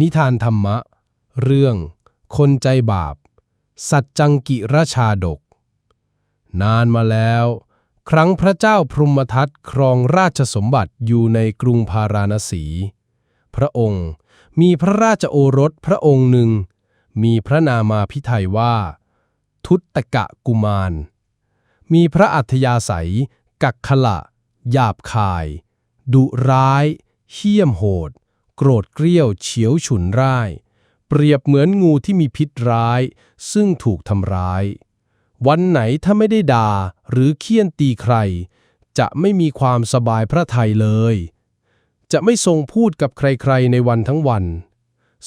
นิทานธรรมะ เรื่อง คนใจบาป สัจจังกิรชาดก นานมาแล้ว ครั้งพระเจ้าพรหมทัตครองราชสมบัติอยู่ในกรุงพาราณสี พระองค์มีพระราชโอรสพระองค์หนึ่ง มีพระนามาพิไทยว่า ทุตตกะกุมาร มีพระอัธยาศัย กักขละ หยาบคาย ดุร้าย เหี้ยมโหด โกรธเกรี้ยวเฉียวฉุนร่าย เปรียบเหมือนงูที่มีพิษร้าย ซึ่งถูกทำร้าย วันไหนถ้าไม่ได้ด่าหรือเคี่ยนตีใคร จะไม่มีความสบายพระทัยเลย จะไม่ทรงพูดกับใครๆในวันทั้งวัน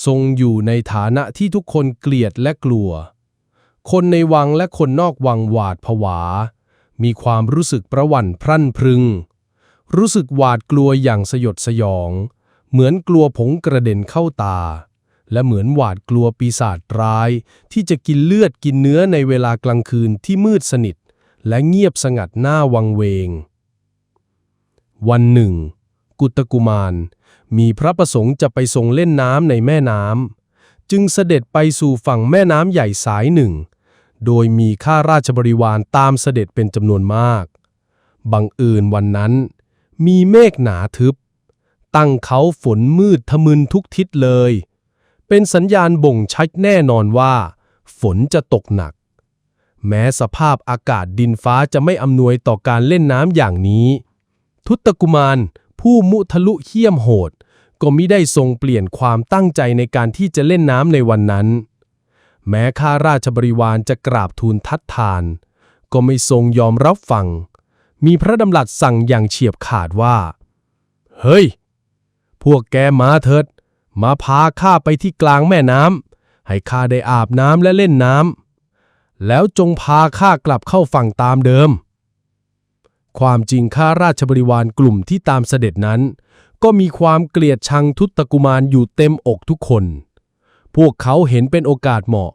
ทรงอยู่ในฐานะที่ทุกคนเกลียดและกลัว คนในวังและคนนอกวังหวาดผวา มีความรู้สึกประหวั่นพรั่นพรึง รู้สึกหวาดกลัวอย่างสยดสยอง เหมือนกลัวผงกระเด็นเข้าตา และเหมือนหวาดกลัวปีศาจร้าย ที่จะกินเลือดกินเนื้อในเวลากลางคืนที่มืดสนิท และเงียบสงัดหน้าวังเวง วันหนึ่ง กุตกุมาร มีพระประสงค์จะไปทรงเล่นน้ำในแม่น้ำจึงเสด็จไปสู่ฝั่งแม่น้ำใหญ่สายหนึ่ง โดยมีข้าราชบริวารตามเสด็จเป็นจำนวนมาก บังเอิญวันนั้น มีเมฆหนาทึบ ตั้งเขาฝนมืดทะมึนทุกทิศเลย เป็นสัญญาณบ่งชัดแน่นอนว่า ฝนจะตกหนัก แม้สภาพอากาศดินฟ้าจะไม่อำนวยต่อการเล่นน้ำอย่างนี้ ทุตกุมารผู้มุทะลุเหี้ยมโหด ก็มิได้ทรงเปลี่ยนความตั้งใจในการที่จะเล่นน้ำในวันนั้น แม้ข้าราชบริวารจะกราบทูลทัดทาน ก็ไม่ทรงยอมรับฟัง มีพระดำรัสสั่งอย่างเฉียบขาดว่า เฮ้ย วกแกมาเถิด มาพาข้าไปที่กลางแม่น้ำให้ข้าได้อาบน้ำและเล่นน้ำแล้วจงพาข้ากลับเข้าฝั่งตามเดิม ความจริงข้าราชบริวารกลุ่มที่ตามเสด็จนั้น ก็มีความเกลียดชังทุตกุมารอยู่เต็มอกทุกคน พวกเขาเห็นเป็นโอกาสเหมาะ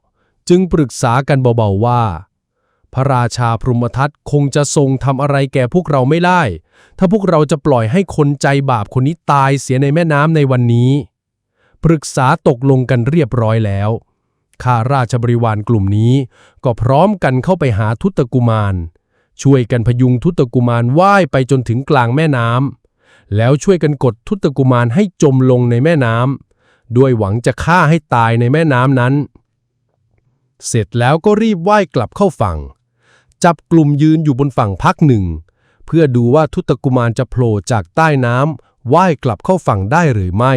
จึงปรึกษากันเบาๆว่า พระราชาพรหมทัตคงจะทรงทำอะไรแก่พวกเราไม่ได้ ถ้าพวกเราจะปล่อยให้คนใจบาปคนนี้ตายเสียในแม่น้ำในวันนี้ ปรึกษาตกลงกันเรียบร้อยแล้ว ข้าราชบริวารกลุ่มนี้ก็พร้อมกันเข้าไปหาทุตกุมาร ช่วยกันพยุงทุตกุมารว่ายไปจนถึงกลางแม่น้ำแล้วช่วยกันกดทุตกุมารให้จมลงในแม่น้ำด้วยหวังจะฆ่าให้ตายในแม่น้ำนั้น เสร็จแล้วก็รีบว่ายกลับเข้าฝั่ง จับกลุ่มยืนอยู่บนฝั่งพักหนึ่ง เพื่อดูว่าทุตกุมารจะโผล่จากใต้น้ำว่ายกลับเข้าฝั่งได้หรือไม่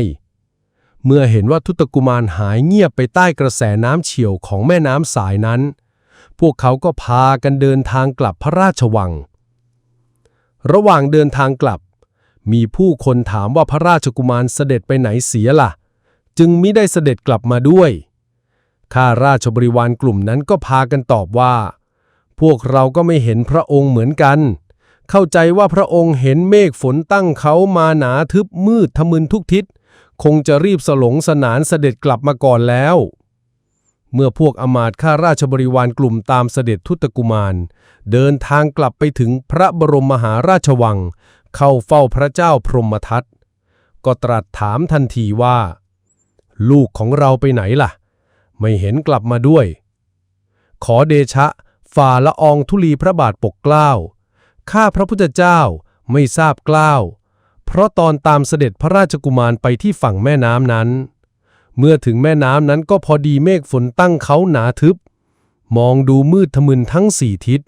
เมื่อเห็นว่าทุตกุมารหายเงียบไปใต้กระแสน้ำเฉียวของแม่น้ำสายนั้น พวกเขาก็พากันเดินทางกลับพระราชวัง ระหว่างเดินทางกลับ มีผู้คนถามว่าพระราชกุมารเสด็จไปไหนเสียล่ะ จึงมิได้เสด็จกลับมาด้วยข้าราชบริวารกลุ่มนั้นก็พากันตอบว่า พวกเราก็ไม่เห็นพระองค์เหมือนกัน เข้าใจว่าพระองค์เห็นเมฆฝนตั้งเขามาหนาทึบมืดทะมึนทุกทิศ คงจะรีบสลงสนานเสด็จกลับมาก่อนแล้ว เมื่อพวกอมาตข้าราชบริวารกลุ่มตามเสด็จทุตกุมาร เดินทางกลับไปถึงพระบรมมหาราชวัง เข้าเฝ้าพระเจ้าพรหมทัตก็ตรัสถามทันทีว่า ลูกของเราไปไหนล่ะ ไม่เห็นกลับมาด้วย ขอเดชะ ฝ่าละอองธุลีพระบาทปกเกล้า ข้าพระพุทธเจ้าไม่ทราบเกล้าว เพราะตอนตามเสด็จพระราชกุมารไปที่ฝั่งแม่น้ำนั้น เมื่อถึงแม่น้ำนั้นก็พอดีเมฆฝนตั้งเขาหนาทึบ มองดูมืดทะมึนทั้งสี่ทิศ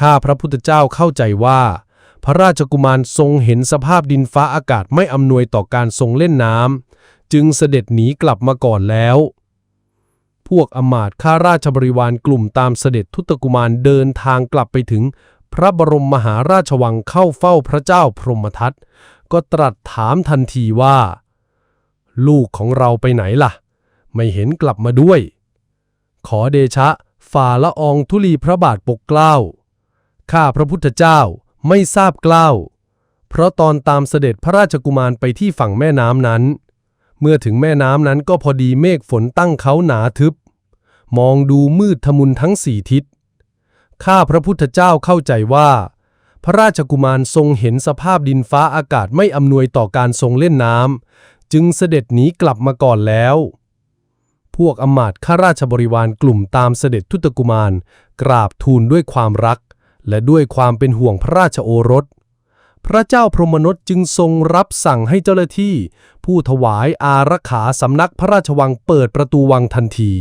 ข้าพระพุทธเจ้าเข้าใจว่า พระราชกุมารทรงเห็นสภาพดินฟ้าอากาศไม่อำนวยต่อการทรงเล่นน้ำจึงเสด็จหนีกลับมาก่อนแล้ว พวกอมาตข้าราชบริวารกลุ่มตามเสด็จทุตกุมารเดินทางกลับไปถึง พระบรมมหาราชวังเข้าเฝ้าพระเจ้าพรหมทัตก็ตรัสถามทันทีว่า ลูกของเราไปไหนล่ะ ไม่เห็นกลับมาด้วย ขอเดชะ ฝ่าละอองธุลีพระบาทปกเกล้าข้าพระพุทธเจ้าไม่ทราบเกล้า เพราะตอนตามเสด็จพระราชกุมารไปที่ฝั่งแม่น้ำนั้น เมื่อถึงแม่น้ำนั้นก็พอดีเมฆฝนตั้งเขาหนาทึบ มองดูมืดทะมุนทั้งสี่ทิศ ข้าพระพุทธเจ้าเข้าใจว่า พระราชกุมารทรงเห็นสภาพดินฟ้าอากาศไม่อำนวยต่อการทรงเล่นน้ำจึงเสด็จหนีกลับมาก่อนแล้ว พวกอำมาตย์ข้าราชบริวารกลุ่มตามเสด็จทุตกุมาร กราบทูลด้วยความรัก และด้วยความเป็นห่วงพระราชโอรส พระเจ้าพรหมนตจึงทรงรับสั่งให้เจ้าหน้าที่ ผู้ถวายอารักขาสำนักพระราชวังเปิดประตูวังทันที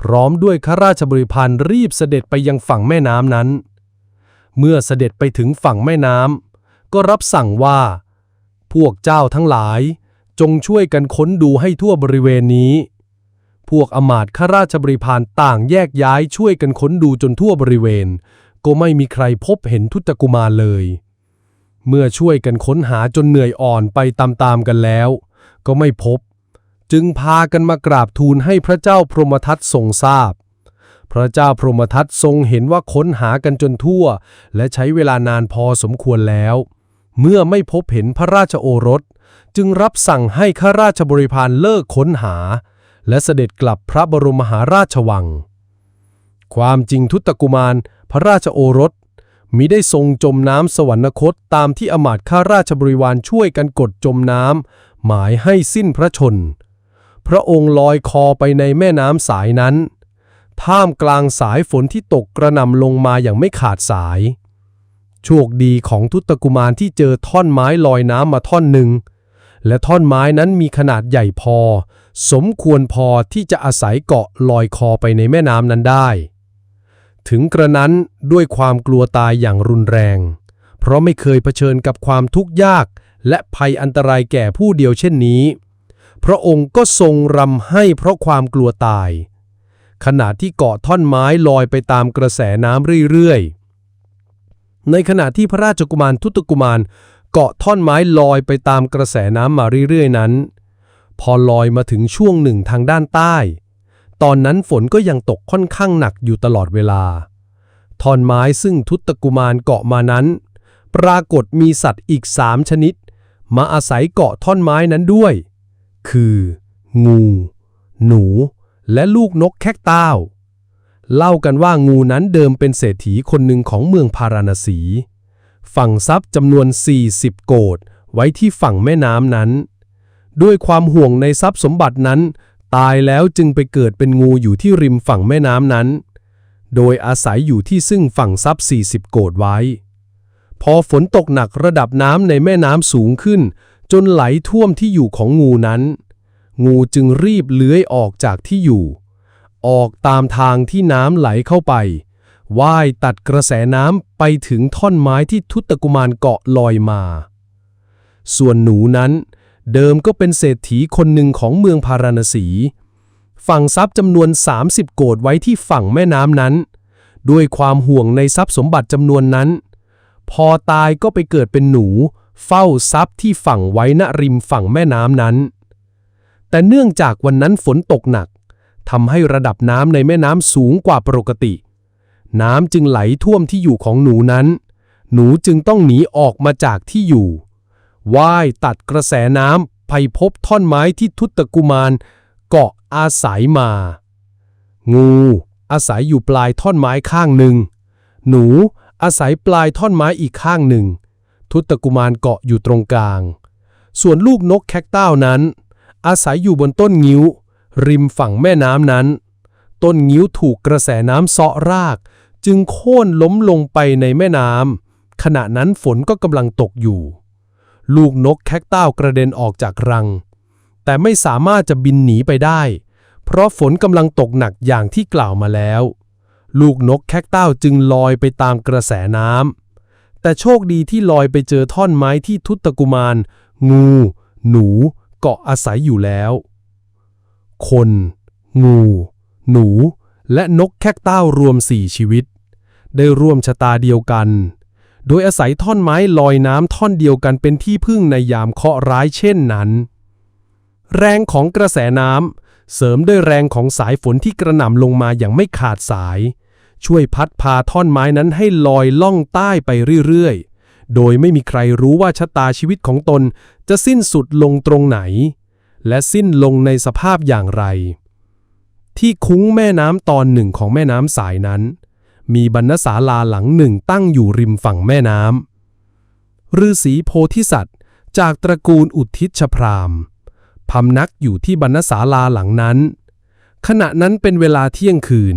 พร้อมด้วยข้าราชบริพารรีบเสด็จไปยังฝั่งแม่น้ำนั้น เมื่อเสด็จไปถึงฝั่งแม่น้ำก็รับสั่งว่า พวกเจ้าทั้งหลาย จงช่วยกันค้นดูให้ทั่วบริเวณนี้ พวกอมาตข้าราชบริพารต่างแยกย้ายช่วยกันค้นดูจนทั่วบริเวณ ก็ไม่มีใครพบเห็นทุตกุมารเลย เมื่อช่วยกันค้นหาจนเหนื่อยอ่อนไปตามๆกันแล้ว ก็ไม่พบ จึงพากันมากราบทูลให้พระเจ้าพรหมทัตทรงทราบ พระเจ้าพรหมทัตทรงเห็นว่าค้นหากันจนทั่ว และใช้เวลานานพอสมควรแล้ว เมื่อไม่พบเห็นพระราชโอรส จึงรับสั่งให้ข้าราชบริพารเลิกค้นหา และเสด็จกลับพระบรมมหาราชวัง ความจริงทุตกุมาร พระราชโอรส มิได้ทรงจมน้ำสวรรคตตามที่อมาตข้าราชบริวารช่วยกันกดจมน้ำหมายให้สิ้นพระชน พระองค์ลอยคอไปในแม่น้ำสายนั้น ท่ามกลางสายฝนที่ตกกระหน่ำลงมาอย่างไม่ขาดสาย โชคดีของทุตกุมารที่เจอท่อนไม้ลอยน้ำมาท่อนหนึ่ง และท่อนไม้นั้นมีขนาดใหญ่พอ สมควรพอที่จะอาศัยเกาะลอยคอไปในแม่น้ำนั้นได้ ถึงกระนั้นด้วยความกลัวตายอย่างรุนแรง เพราะไม่เคยเผชิญกับความทุกข์ยาก และภัยอันตรายแก่ผู้เดียวเช่นนี้ พระองค์ก็ทรงรำให้เพราะความกลัวตาย ขณะที่เกาะท่อนไม้ลอยไปตามกระแสน้ำเรื่อยๆ ในขณะที่พระราชกุมารทุตกุมารเกาะท่อนไม้ลอยไปตามกระแสน้ำมาเรื่อยๆนั้น พอลอยมาถึงช่วงหนึ่งทางด้านใต้ ตอนนั้นฝนก็ยังตกค่อนข้างหนักอยู่ตลอดเวลาท่อนไม้ซึ่งทุตกุมารเกาะมานั้น ปรากฏมีสัตว์อีกสามชนิด มาอาศัยเกาะท่อนไม้นั้นด้วย คือ งู หนู และลูกนกแคกต้าเล่ากันว่างูนั้นเดิมเป็นเศรษฐีคนหนึ่งของเมืองพาราณสี ฝั่งทรัพย์จำนวน 40 โกดไว้ที่ฝั่งแม่น้ำนั้น ด้วยความห่วงในทรัพย์สมบัตินั้น ตายแล้วจึงไปเกิดเป็นงูอยู่ที่ริมฝั่งแม่น้ำนั้น โดยอาศัยอยู่ที่ซึ่งฝั่งทรัพย์40 โกดไว้ พอฝนตกหนักระดับน้ำในแม่น้ำสูงขึ้น จนไหลท่วมที่อยู่ของงูนั้น งูจึงรีบเลื้อยออกจากที่อยู่ ออกตามทางที่น้ำไหลเข้าไปว่ายตัดกระแสน้ำไปถึงท่อนไม้ที่ทุตกุมารเกาะลอยมา ส่วนหนูนั้น เดิมก็เป็นเศรษฐีคนหนึ่งของเมืองพาราณสี ฝังทรัพย์จำนวน 30 โกดไว้ที่ฝั่งแม่น้ำนั้น ด้วยความห่วงในทรัพย์สมบัติจำนวนนั้น พอตายก็ไปเกิดเป็นหนู เฝ้าทรัพย์ที่ฝั่งไว้ณริมฝั่งแม่น้ำนั้น แต่เนื่องจากวันนั้นฝนตกหนักทำให้ระดับน้ำในแม่น้ำสูงกว่าปกติ น้ำจึงไหลท่วมที่อยู่ของหนูนั้น หนูจึงต้องหนีออกมาจากที่อยู่ ว่ายตัดกระแสน้ำไปพบท่อนไม้ที่ทุตกุมารเกาะอาศัยมา งูอาศัยอยู่ปลายท่อนไม้ข้างหนึ่ง หนูอาศัยปลายท่อนไม้อีกข้างหนึ่ง ทุตกุมารเกาะอยู่ตรงกลาง ส่วนลูกนกแคกเต้านั้น อาศัยอยู่บนต้นงิ้ว ริมฝั่งแม่น้ำนั้น ต้นงิ้วถูกกระแสน้ำเซาะราก จึงโค่นล้มลงไปในแม่น้ำขณะนั้นฝนก็กำลังตกอยู่ ลูกนกแคกเต้ากระเด็นออกจากรัง แต่ไม่สามารถจะบินหนีไปได้ เพราะฝนกำลังตกหนักอย่างที่กล่าวมาแล้ว ลูกนกแคกเต้าจึงลอยไปตามกระแสน้ำแต่โชคดีที่ลอยไปเจอท่อนไม้ที่ทุตกุมาร งู หนู เกาะอาศัยอยู่แล้ว คน งู หนู และนกแคกเต้ารวมสี่ชีวิต ได้ร่วมชะตาเดียวกัน โดยอาศัยท่อนไม้ลอยน้ำท่อนเดียวกันเป็นที่พึ่งในยามเคราะห์ร้ายเช่นนั้น แรงของกระแสน้ำเสริมด้วยแรงของสายฝนที่กระหน่ำลงมาอย่างไม่ขาดสาย ช่วยพัดพาท่อนไม้นั้นให้ลอยล่องใต้ไปเรื่อยๆ โดยไม่มีใครรู้ว่าชะตาชีวิตของตนจะสิ้นสุดลงตรงไหน และสิ้นลงในสภาพอย่างไร ที่คุ้งแม่น้ำตอนหนึ่งของแม่น้ำสายนั้น มีบรรณศาลาหลังหนึ่งตั้งอยู่ริมฝั่งแม่น้ำฤาษีโพธิสัตว์ จากตระกูลอุทิชพรามพำนักอยู่ที่บรรณศาลาหลังนั้น ขณะนั้นเป็นเวลาเที่ยงคืน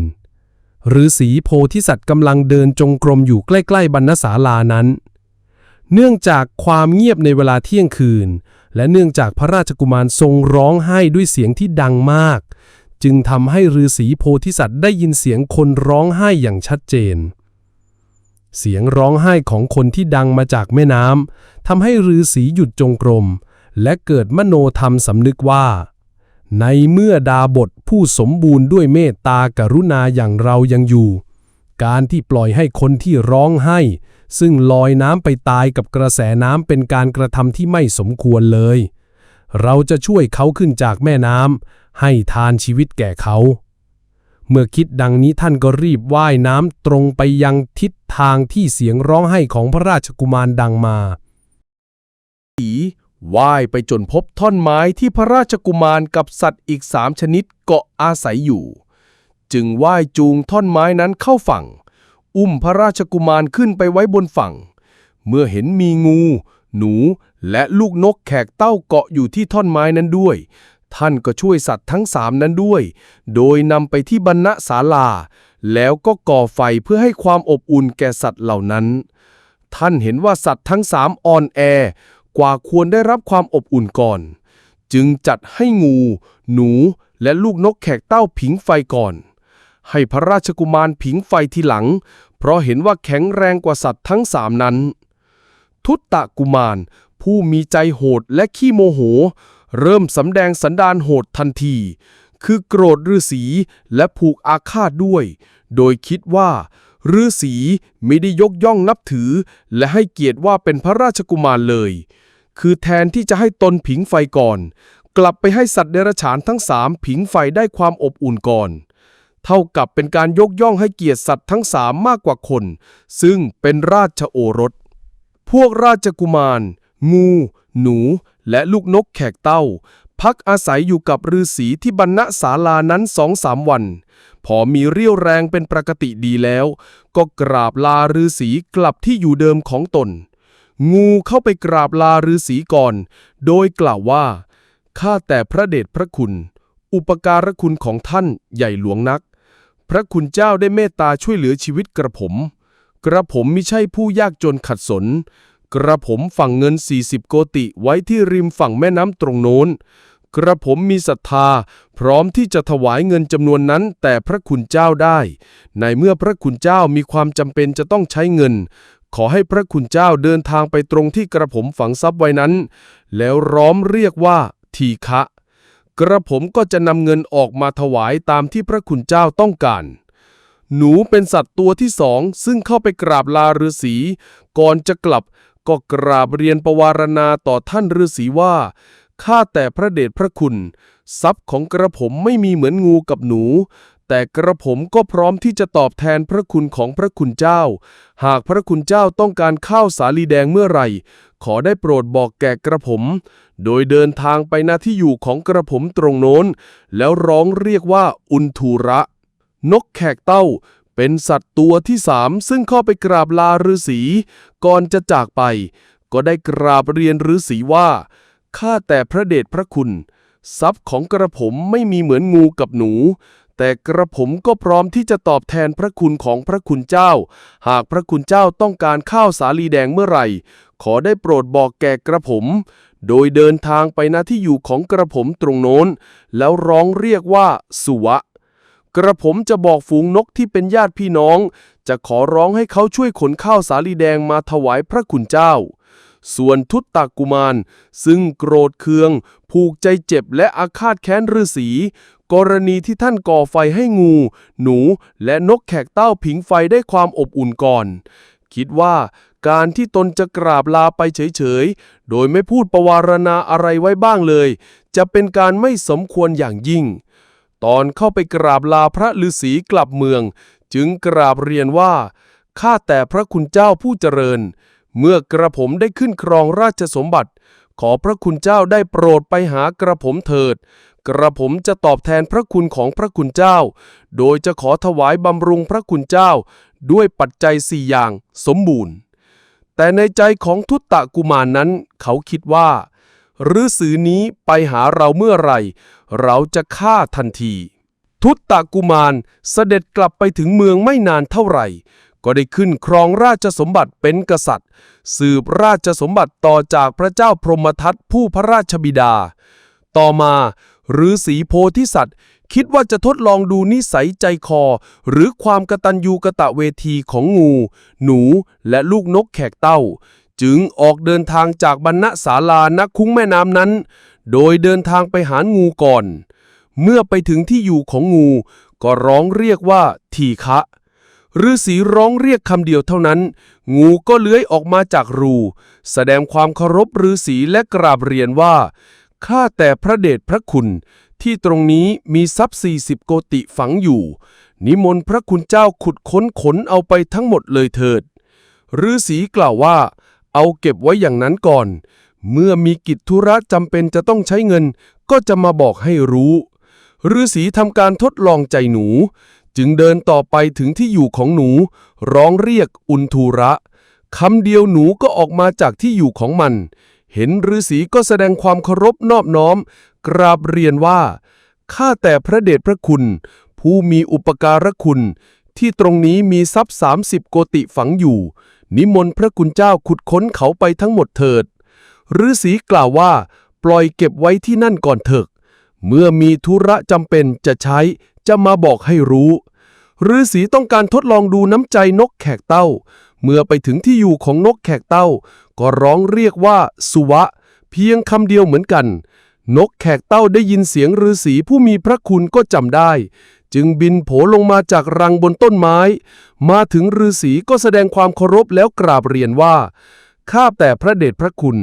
ฤาษีโพธิสัตว์กำลังเดินจงกรมอยู่ใกล้ๆบรรณศาลานั้น เนื่องจากความเงียบในเวลาเที่ยงคืน และเนื่องจากพระราชกุมารทรงร้องไห้ด้วยเสียงที่ดังมาก จึงทำให้ฤาษีโพธิสัตว์ได้ยินเสียงคนร้องไห้อย่างชัดเจน เสียงร้องไห้ของคนที่ดังมาจากแม่น้ำทำให้ฤาษีหยุดจงกรม และเกิดมโนธรรมสำนึกว่า ในเมื่อดาบทผู้สมบูรณ์ด้วยเมตตากรุณาอย่างเรายังอยู่ การที่ปล่อยให้คนที่ร้องไห้ ซึ่งลอยน้ำไปตายกับกระแสน้ำเป็นการกระทำที่ไม่สมควรเลยเราจะช่วยเขาขึ้นจากแม่น้ำ ให้ทานชีวิตแก่เขา เมื่อคิดดังนี้ท่านก็รีบว่ายน้ำตรงไปยังทิศทางที่เสียงร้องไห้ของพระราชกุมารดังมาว่ายไปจนพบท่อนไม้ที่พระราชกุมารกับสัตว์อีกสามชนิดเกาะอาศัยอยู่ จึงว่ายจูงท่อนไม้นั้นเข้าฝั่ง อุ้มพระราชกุมารขึ้นไปไว้บนฝั่ง เมื่อเห็นมีงู หนูและลูกนกแขกเต้าเกาะอยู่ที่ท่อนไม้นั้นด้วย ท่านก็ช่วยสัตว์ทั้งสามนั้นด้วย โดยนำไปที่บรรณศาลา แล้วก็ก่อไฟเพื่อให้ความอบอุ่นแก่สัตว์เหล่านั้น ท่านเห็นว่าสัตว์ทั้งสามอ่อนแอ กว่าควรได้รับความอบอุ่นก่อน จึงจัดให้งู หนู และลูกนกแขกเต้าผิงไฟก่อน ให้พระราชกุมารผิงไฟทีหลัง เพราะเห็นว่าแข็งแรงกว่าสัตว์ทั้งสามนั้น ทุตตะกุมารผู้มีใจโหดและขี้โมโห เริ่มสำแดงสันดานโหดทันที คือโกรธฤาษีและผูกอาฆาตด้วย โดยคิดว่าฤาษีไม่ได้ยกย่องนับถือ และให้เกียรติว่าเป็นพระราชกุมารเลย คือแทนที่จะให้ตนผิงไฟก่อน กลับไปให้สัตว์เดรัจฉานทั้งสามผิงไฟได้ความอบอุ่นก่อน เท่ากับเป็นการยกย่องให้เกียรติสัตว์ทั้งสามมากกว่าคน ซึ่งเป็นราชโอรส พวกราชกุมาร งู หนู และลูกนกแขกเต้า พักอาศัยอยู่กับฤาษีที่บรรณศาลานั้นสองสามวัน พอมีเรี่ยวแรงเป็นปกติดีแล้ว ก็กราบลาฤาษีกลับที่อยู่เดิมของตน งูเข้าไปกราบลาฤาษีก่อน โดยกล่าวว่าข้าแต่พระเดชพระคุณ อุปการะคุณของท่านใหญ่หลวงนัก พระคุณเจ้าได้เมตตาช่วยเหลือชีวิตกระผม กระผมมิใช่ผู้ยากจนขัดสน กระผมฝังเงิน 40 โกติไว้ที่ริมฝั่งแม่น้ำตรงโน้น กระผมมีศรัทธา พร้อมที่จะถวายเงินจำนวนนั้น แต่พระคุณเจ้าได้ ในเมื่อพระคุณเจ้ามีความจำเป็นจะต้องใช้เงิน ขอให้พระคุณเจ้าเดินทางไปตรงที่กระผมฝังทรัพย์ไว้นั้น แล้วร้อมเรียกว่าทีฆะกระผมก็จะนำเงินออกมาถวายตามที่พระคุณเจ้าต้องการ หนูเป็นสัตว์ตัวที่สองซึ่งเข้าไปกราบลาฤาษีก่อนจะกลับ ก็กราบเรียนประวารณาต่อท่านฤาษีว่าข้าแต่พระเดชพระคุณ ทรัพย์ของกระผมไม่มีเหมือนงูกับหนู แต่กระผมก็พร้อมที่จะตอบแทนพระคุณของพระคุณเจ้า หากพระคุณเจ้าต้องการข้าวสาลีแดงเมื่อไหร่ ขอได้โปรดบอกแก่กระผม โดยเดินทางไปณที่อยู่ของกระผมตรงโน้น แล้วร้องเรียกว่าอุนทูระ นกแขกเต้า เป็นสัตว์ตัวที่สามซึ่งเข้าไปกราบลาฤาษีก่อนจะจากไป ก็ได้กราบเรียนฤาษีว่าข้าแต่พระเดชพระคุณ ทรัพย์ของกระผมไม่มีเหมือนงูกับหนู แต่กระผมก็พร้อมที่จะตอบแทนพระคุณของพระคุณเจ้า หากพระคุณเจ้าต้องการข้าวสาลีแดงเมื่อไหร่ ขอได้โปรดบอกแก่กระผม โดยเดินทางไปณที่อยู่ของกระผมตรงโน้น แล้วร้องเรียกว่าสุวะ กระผมจะบอกฝูงนกที่เป็นญาติพี่น้อง จะขอร้องให้เขาช่วยขนข้าวสาลีแดงมาถวายพระคุณเจ้า ส่วนทุตตากุมาร ซึ่งโกรธเคือง ผูกใจเจ็บและอาฆาตแค้นฤาษีกรณีที่ท่านก่อไฟให้งู หนู และนกแขกเต้าผิงไฟได้ความอบอุ่นก่อน คิดว่าการที่ตนจะกราบลาไปเฉยๆ โดยไม่พูดประวารณาอะไรไว้บ้างเลย จะเป็นการไม่สมควรอย่างยิ่ง ตอนเข้าไปกราบลาพระฤาษีกลับเมือง จึงกราบเรียนว่า ข้าแต่พระคุณเจ้าผู้เจริญ เมื่อกระผมได้ขึ้นครองราชสมบัติ ขอพระคุณเจ้าได้โปรดไปหากระผมเถิด กระผมจะตอบแทนพระคุณของพระคุณเจ้า โดยจะขอถวายบำรุงพระคุณเจ้า ด้วยปัจจัยสี่อย่างสมบูรณ์ แต่ในใจของทุตตะกุมารนนั้น เขาคิดว่า ฤาษีนี้ไปหาเราเมื่อไหร่ เราจะฆ่าทันที ทุตตะกุมารเสด็จกลับไปถึงเมืองไม่นานเท่าไหร่ ก็ได้ขึ้นครองราชสมบัติเป็นกษัตริย์ สืบราชสมบัติต่อจากพระเจ้าพรหมทัตผู้พระราชบิดา ต่อมาฤาษีโพธิสัตว์ คิดว่าจะทดลองดูนิสัยใจคอ หรือความกตัญญูกะตะเวทีของงู หนูและลูกนกแขกเต้า จึงออกเดินทางจากบรรณศาลานักคุ้งแม่น้ำนั้น โดยเดินทางไปหางูก่อน เมื่อไปถึงที่อยู่ของงู ก็ร้องเรียกว่า ทีฆะฤาษีร้องเรียกคำเดียวเท่านั้น งูก็เลื้อยออกมาจากรู แสดงความเคารพฤาษีและกราบเรียนว่าข้าแต่พระเดชพระคุณ ที่ตรงนี้มีทรัพย์สี่สิบโกติฝังอยู่ นิมนต์พระคุณเจ้าขุดค้นขนเอาไปทั้งหมดเลยเถิดฤาษีกล่าวว่า เอาเก็บไว้อย่างนั้นก่อน เมื่อมีกิจธุระจำเป็นจะต้องใช้เงิน ก็จะมาบอกให้รู้ฤาษีทำการทดลองใจหนู จึงเดินต่อไปถึงที่อยู่ของหนู ร้องเรียกอุนทูระคำเดียวหนูก็ออกมาจากที่อยู่ของมัน เห็นฤาษีก็แสดงความเคารพนอบน้อม กราบเรียนว่าข้าแต่พระเดชพระคุณ ผู้มีอุปการะคุณ ที่ตรงนี้มีทรัพย์สามสิบโกติฝังอยู่ นิมนต์พระคุณเจ้าขุดค้นเขาไปทั้งหมดเถิดฤาษีกล่าวว่า ปล่อยเก็บไว้ที่นั่นก่อนเถอะเมื่อมีธุระจำเป็นจะใช้จะมาบอกให้รู้ฤาษีต้องการทดลองดูน้ำใจนกแขกเต้า เมื่อไปถึงที่อยู่ของนกแขกเต้า ก็ร้องเรียกว่าสุวะ เพียงคำเดียวเหมือนกัน นกแขกเต้าได้ยินเสียงฤาษีผู้มีพระคุณก็จำได้ จึงบินโผลงมาจากรังบนต้นไม้ มาถึงฤาษีก็แสดงความเคารพแล้วกราบเรียนว่า ข้าแต่พระเดชพระคุณ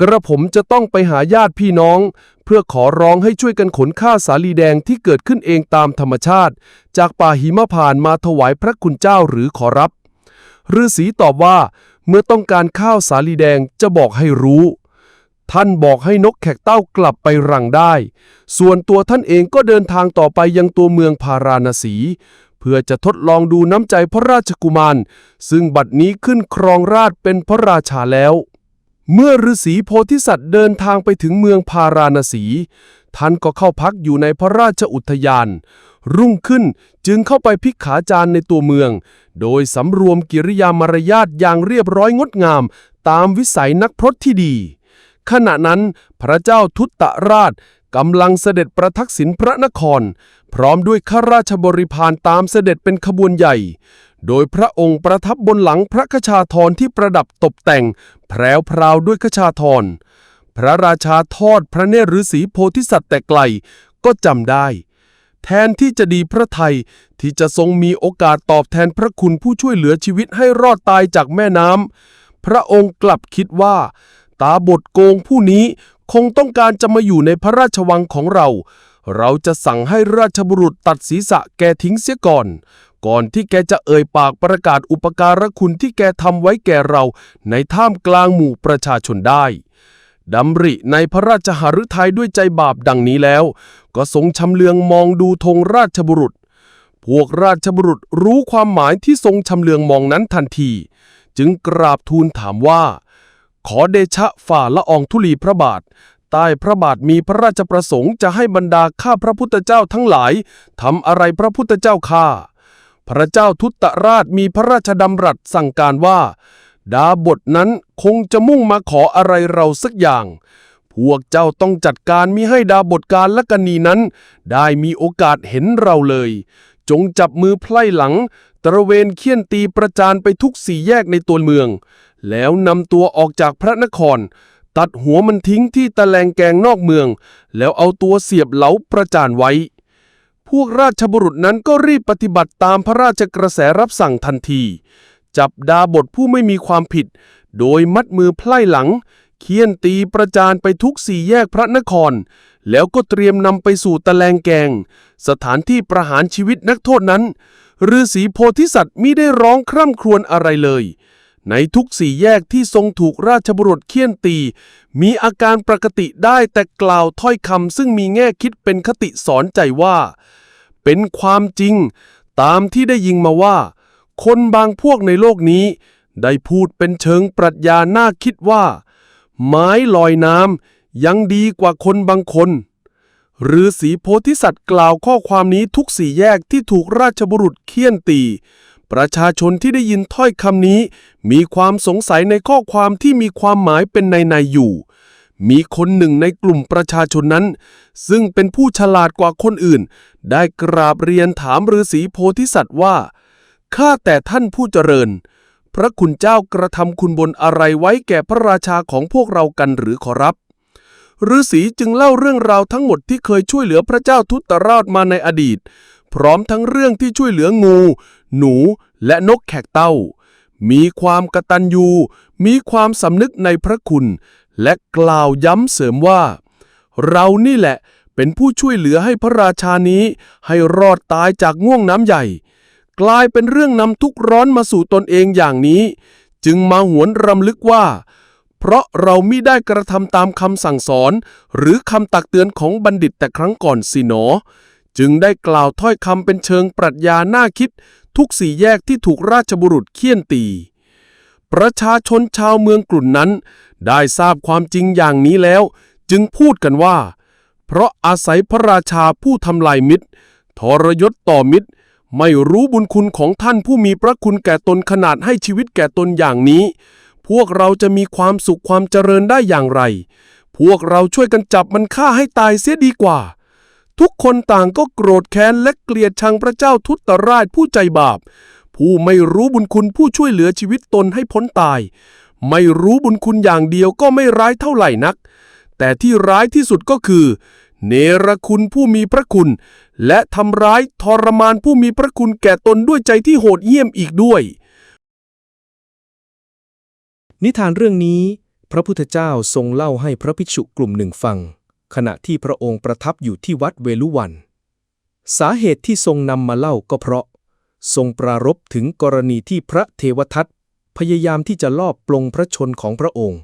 กระผมจะต้องไปหาญาติพี่น้อง เพื่อขอร้องให้ช่วยกันขนข้าสาลีแดงที่เกิดขึ้นเองตามธรรมชาติ จากป่าหิมพานมาถวายพระคุณเจ้าหรือขอรับฤาษีตอบว่า เมื่อต้องการข้าวสาลีแดงจะบอกให้รู้ ท่านบอกให้นกแขกเต้ากลับไปรังได้ ส่วนตัวท่านเองก็เดินทางต่อไปยังตัวเมืองพาราณสี เพื่อจะทดลองดูน้ำใจพระราชกุมาร ซึ่งบัดนี้ขึ้นครองราชเป็นพระราชาแล้ว เมื่อฤาษีโพธิสัตว์เดินทางไปถึงเมืองพาราณสี ท่านก็เข้าพักอยู่ในพระราชอุทยาน รุ่งขึ้นจึงเข้าไปพิกขาจารในตัวเมือง โดยสำรวมกิริยามารยาทอย่างเรียบร้อยงดงาม ตามวิสัยนักพรตที่ดี ขณะนั้นพระเจ้าทุตตราชกำลังเสด็จประทักษิณพระนคร พร้อมด้วยข้าราชบริพารตามเสด็จเป็นขบวนใหญ่ โดยพระองค์ประทับบนหลังพระคชาทรที่ประดับตกแต่ง แพรวพราวด้วยคชาทรพระราชาทอดพระเนตรฤาษีโพธิสัตว์แต่ไกลก็จำได้ แทนที่จะดีพระไทยที่จะทรงมีโอกาสตอบแทนพระคุณผู้ช่วยเหลือชีวิตให้รอดตายจากแม่น้ำพระองค์กลับคิดว่า ตาบทโกงผู้นี้คงต้องการจะมาอยู่ในพระราชวังของเรา เราจะสั่งให้ราชบุรุษตัดศีรษะแกทิ้งเสียก่อน ก่อนที่แกจะเอ่ยปากประกาศอุปการะคุณที่แกทำไว้แก่เราในท่ามกลางหมู่ประชาชนได้ดำริในพระราชหฤทัยด้วยใจบาปดังนี้แล้ว ก็ทรงชำเลืองมองดูธงราชบุรุษ พวกราชบุรุษรู้ความหมายที่ทรงชำเลืองมองนั้นทันที จึงกราบทูลถามว่า ขอเดชะฝ่าละอองธุลีพระบาท ใต้พระบาทมีพระราชประสงค์จะให้บรรดาข้าพระพุทธเจ้าทั้งหลายทำอะไรพระพุทธเจ้าข้าพระเจ้าทุตราชมีพระราชดำรัสสั่งการว่า ดาบทนั้นคงจะมุ่งมาขออะไรเราสักอย่าง พวกเจ้าต้องจัดการมิให้ดาบทการและกนีนั้น ได้มีโอกาสเห็นเราเลย จงจับมือไพล่หลัง ตระเวนเคี่ยนตีประจานไปทุกสี่แยกในตัวเมือง แล้วนำตัวออกจากพระนคร ตัดหัวมันทิ้งที่ตะแลงแกงนอกเมือง แล้วเอาตัวเสียบเหลาประจานไว้ พวกราชบุรุษนั้นก็รีบปฏิบัติตามพระราชกระแสรับสั่งทันที จับดาบทผู้ไม่มีความผิด โดยมัดมือไพล่หลัง เคี่ยนตีประจานไปทุกสี่แยกพระนคร แล้วก็เตรียมนำไปสู่ตะแลงแกง สถานที่ประหารชีวิตนักโทษนั้นฤาษีโพธิสัตว์มิได้ร้องคร่ำครวญอะไรเลย ในทุกสี่แยกที่ทรงถูกราชบุรุษเคี่ยนตี มีอาการปกติได้แต่กล่าวถ้อยคำซึ่งมีแง่คิดเป็นคติสอนใจว่า เป็นความจริง ตามที่ได้ยิงมาว่า คนบางพวกในโลกนี้ ได้พูดเป็นเชิงปรัชญาน่าคิดว่า ไม้ลอยน้ำยังดีกว่าคนบางคนฤาษีโพธิสัตว์กล่าวข้อความนี้ทุกสี่แยกที่ถูกราชบุรุษเคี่ยนตี ประชาชนที่ได้ยินถ้อยคำนี้ มีความสงสัยในข้อความที่มีความหมายเป็นในในๆอยู่ มีคนหนึ่งในกลุ่มประชาชนนั้น ซึ่งเป็นผู้ฉลาดกว่าคนอื่น ได้กราบเรียนถามฤาษีโพธิสัตว์ว่าข้าแต่ท่านผู้เจริญ พระคุณเจ้ากระทำคุณบนอะไรไว้แก่พระราชาของพวกเรากันหรือขอรับฤาษีจึงเล่าเรื่องราวทั้งหมดที่เคยช่วยเหลือพระเจ้าทุตราชมาในอดีต พร้อมทั้งเรื่องที่ช่วยเหลืองู หนู และนกแขกเต้า มีความกตัญญู มีความสำนึกในพระคุณ และกล่าวย้ำเสริมว่า เรานี่แหละเป็นผู้ช่วยเหลือให้พระราชานี้ ให้รอดตายจากง่วงน้ำใหญ่ กลายเป็นเรื่องนำทุกข์ร้อนมาสู่ตนเองอย่างนี้ จึงมาหวนรำลึกว่า เพราะเรามิได้กระทำตามคำสั่งสอน หรือคำตักเตือนของบัณฑิตแต่ครั้งก่อนสิหนอ จึงได้กล่าวถ้อยคำเป็นเชิงปรัชญาน่าคิด ทุกสี่แยกที่ถูกราชบุรุษเคี่ยนตี ประชาชนชาวเมืองกลุ่นนั้น ได้ทราบความจริงอย่างนี้แล้ว จึงพูดกันว่า เพราะอาศัยพระราชาผู้ทำลายมิตร ทรยศต่อมิตร ไม่รู้บุญคุณของท่านผู้มีพระคุณแก่ตนขนาดให้ชีวิตแก่ตนอย่างนี้ พวกเราจะมีความสุขความเจริญได้อย่างไร พวกเราช่วยกันจับมันฆ่าให้ตายเสียดีกว่า ทุกคนต่างก็โกรธแค้นและเกลียดชังพระเจ้าทุตราชผู้ใจบาป ผู้ไม่รู้บุญคุณผู้ช่วยเหลือชีวิตตนให้พ้นตาย ไม่รู้บุญคุณอย่างเดียวก็ไม่ร้ายเท่าไหร่นัก แต่ที่ร้ายที่สุดก็คือ เนรคุณผู้มีพระคุณ และทำร้ายทรมานผู้มีพระคุณแก่ตนด้วยใจที่โหดเหี้ยมอีกด้วย นิทานเรื่องนี้ พระพุทธเจ้าทรงเล่าให้พระภิกษุกลุ่มหนึ่งฟัง ขณะที่พระองค์ประทับอยู่ที่วัดเวลุวัน สาเหตุที่ทรงนำมาเล่าก็เพราะ ทรงปรารภถึงกรณีที่พระเทวทัตพยายามที่จะลอบปลงพระชนของพระองค์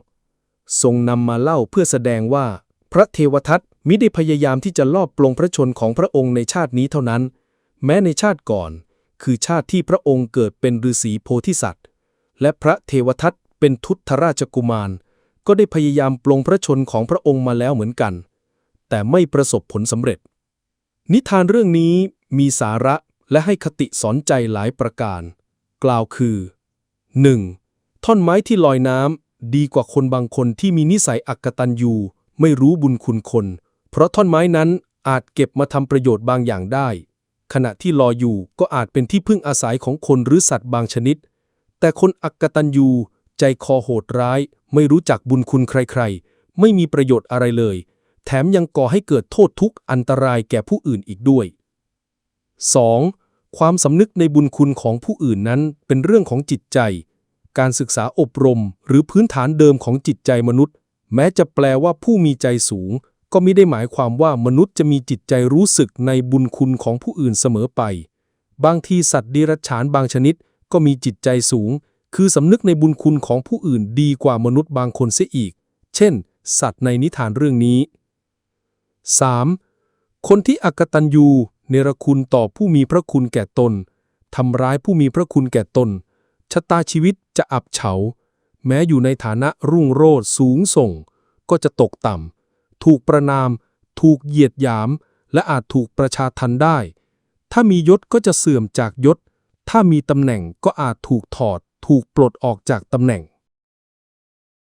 ทรงนำมาเล่าเพื่อแสดงว่า พระเทวทัตมิได้พยายามที่จะลอบปลงพระชนของพระองค์ในชาตินี้เท่านั้น แม้ในชาติก่อน คือชาติที่พระองค์เกิดเป็นฤาษีโพธิสัตว์ และพระเทวทัตเป็นทุตราชกุมาร ก็ได้พยายามปลงพระชนของพระองค์มาแล้วเหมือนกัน แต่ไม่ประสบผลสำเร็จ นิทานเรื่องนี้มีสาระและให้คติสอนใจหลายประการ กล่าวคือ 1. ท่อนไม้ที่ลอยน้ำดีกว่าคนบางคนที่มีนิสัยอักตันยูไม่รู้บุญคุณคน เพราะท่อนไม้นั้นอาจเก็บมาทำประโยชน์บางอย่างได้ ขณะที่ลอยอยู่ก็อาจเป็นที่พึ่งอาศัยของคนหรือสัตว์บางชนิด แต่คนอักตันยูใจคอโหดร้าย ไม่รู้จักบุญคุณใครๆ ไม่มีประโยชน์อะไรเลย แถมยังก่อให้เกิดโทษทุกข์อันตรายแก่ผู้อื่นอีกด้วย 2. ความสำนึกในบุญคุณของผู้อื่นนั้นเป็นเรื่องของจิตใจ การศึกษาอบรม หรือพื้นฐานเดิมของจิตใจมนุษย์ แม้จะแปลว่าผู้มีใจสูง ก็ไม่ได้หมายความว่ามนุษย์จะมีจิตใจรู้สึกในบุญคุณของผู้อื่นเสมอไป บางทีสัตว์ดิรัจฉานบางชนิดก็มีจิตใจสูง คือสำนึกในบุญคุณของผู้อื่นดีกว่ามนุษย์บางคนเสียอีก เช่น สัตว์ในนิทานเรื่องนี้ 3. คนที่อักตันยูเนรคุณต่อผู้มีพระคุณแก่ตนทำร้ายผู้มีพระคุณแก่ตน ชะตาชีวิตจะอับเฉา แม้อยู่ในฐานะรุ่งโรจน์สูงส่ง ก็จะตกต่ำ ถูกประนาม ถูกเหยียดหยาม และอาจถูกประชาทันได้ ถ้ามียศก็จะเสื่อมจากยศ ถ้ามีตำแหน่งก็อาจถูกถอด ถูกปลดออกจากตำแหน่ง